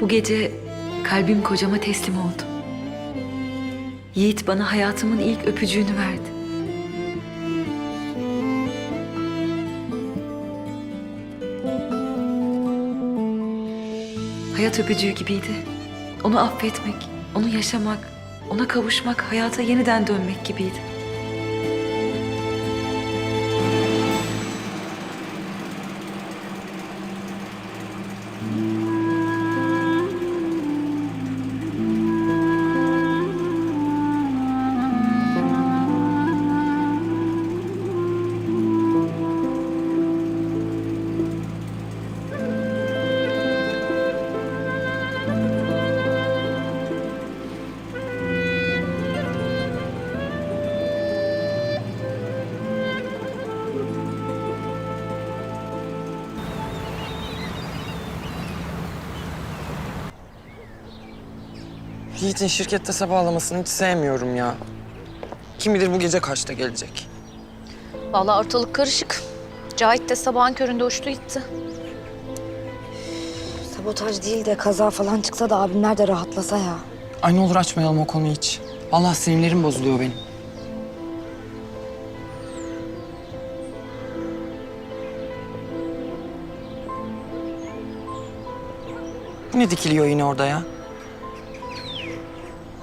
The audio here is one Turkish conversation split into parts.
Bu gece kalbim kocama teslim oldu. Yiğit bana hayatımın ilk öpücüğünü verdi. Hayat öpücüğü gibiydi. Onu affetmek, onu yaşamak, ona kavuşmak, hayata yeniden dönmek gibiydi. Yiğit'in şirkette sabahlamasını hiç sevmiyorum ya. Kim bilir bu gece kaçta gelecek. Vallahi ortalık karışık. Cahit de sabahın köründe uçtu gitti. Sabotaj değil de kaza falan çıksa da abimler de rahatlasa ya. Ay ne olur açmayalım o konuyu hiç. Vallahi sinirlerim bozuluyor benim. Bu ne dikiliyor yine orada ya?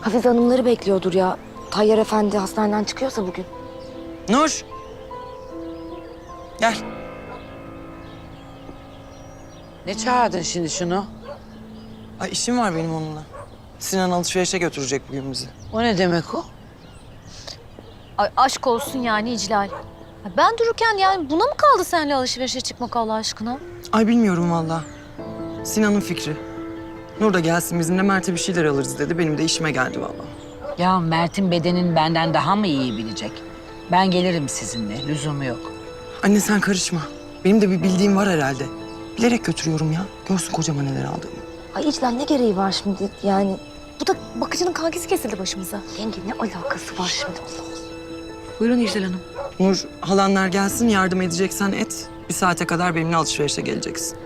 Hafize hanımları bekliyordur ya. Tayyar Efendi hastaneden çıkıyorsa bugün. Nur! Gel. Ne çağırdın şimdi şunu? Ay işim var benim onunla. Sinan alışverişe götürecek bugün bizi. O ne demek o? Ay aşk olsun yani İclal. Ay Ben dururken yani buna mı kaldı seninle alışverişe çıkmak Allah aşkına? Ay bilmiyorum vallahi. Sinan'ın fikri. Nur da gelsin bizimle Mert'e bir şeyler alırız dedi. Benim de işime geldi vallahi. Ya Mert'in bedenin benden daha mı iyi bilecek? Ben gelirim sizinle, lüzumu yok. Anne sen karışma. Benim de bir bildiğim var herhalde. Bilerek götürüyorum ya. Görsün kocama neler aldığımı. Ay İclal ne gereği var şimdi yani? Bu da bakıcının kankisi kesildi başımıza. Yenge ne alakası var şimdi? Buyurun İclal Hanım. Nur halanlar gelsin yardım edeceksen et. Bir saate kadar benimle alışverişe geleceksin.